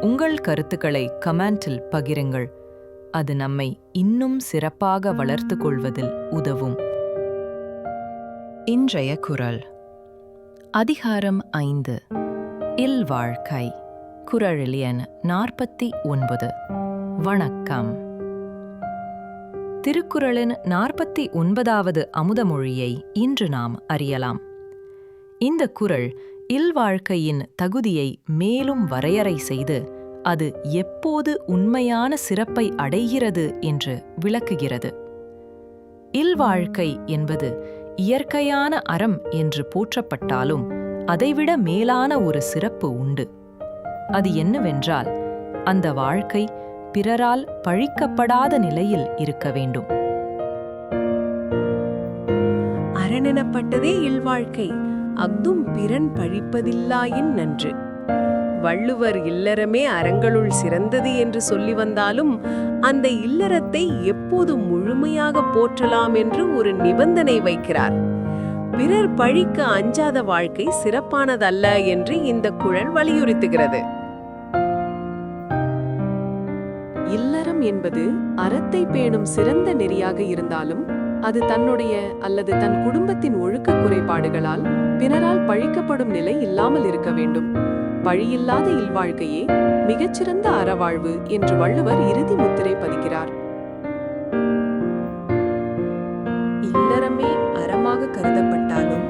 உங்கள் கருத்துக்களை கமெண்டில் பகிருங்கள். அது நம்மை இன்னும் சிறப்பாக வளர்த்து கொள்வதில் உதவும். இன்றைய குரல். அதிகாரம் ஐந்து. இல்வாழ்க்கை குரல் எண் நாற்பத்தி ஒன்பது. வணக்கம். திருக்குறளின் நாற்பத்தி ஒன்பதாவது அமுதமொழியை இன்று நாம் அறியலாம். இந்த குறள் இல்வாழ்க்கையின் தகுதியை மேலும் வரையறை செய்து அது எப்போது உண்மையான சிறப்பை அடைகிறது என்று விளக்குகிறது. இல்வாழ்க்கை என்பது இயற்கையான அறம் என்று போற்றப்பட்டாலும் அதைவிட மேலான ஒரு சிறப்பு உண்டு. அது என்னவென்றால் அந்த வாழ்க்கை பிறரால் பழிக்கப்படாத நிலையில் இருக்க வேண்டும். அரணெனப்பட்டதே இல்வாழ்க்கை. அஃதும் பிறன் பழிப்பதில்லாயின் நன்று. வள்ளுவர் இல்லறமே அறங்களுள் சிறந்தது என்று சொல்லி வந்தாலும் அந்த இல்லறத்தை எப்போது முழுமையாக போற்றலாம் என்று ஒரு நிபந்தனை வைக்கிறார். பிறர் பழிக்க அஞ்சாத வாழ்க்கை சிறப்பானதல்ல என்று இந்த குழல் வலியுறுத்துகிறது. இல்லறம் என்பது அறத்தை பேணும் சிறந்த நெறியாக இருந்தாலும் அது தன்னுடைய அல்லது தன் குடும்பத்தின் ஒழுக்க குறைபாடுகளால் பிறரால் பழிக்கப்படும் நிலை இல்லாமல் இருக்க வேண்டும். பழியில்லாத இல்வாழ்க்கையே மிகச்சிறந்த அறவாழ்வு என்று வள்ளுவர் இறுதி முத்திரை பதிக்கிறார். இல்லறமே அறமாக கருதப்பட்டாலும்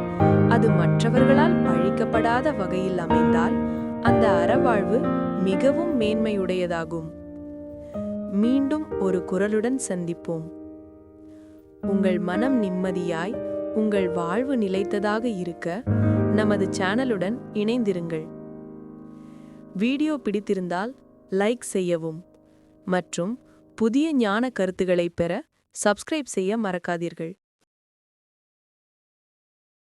அது மற்றவர்களால் பழிக்கப்படாத வகையில் அமைந்தால் அந்த அறவாழ்வு மிகவும் மேன்மையுடையதாகும். மீண்டும் ஒரு குரலுடன் சந்திப்போம். உங்கள் மனம் நிம்மதியாய் உங்கள் வாழ்வு நிலைத்ததாக இருக்க நமது சேனலுடன் இணைந்திருங்கள். வீடியோ பிடித்திருந்தால் லைக் செய்யவும் மற்றும் புதிய ஞான கருத்துக்களை பெற சப்ஸ்கிரைப் செய்ய மறக்காதீர்கள்.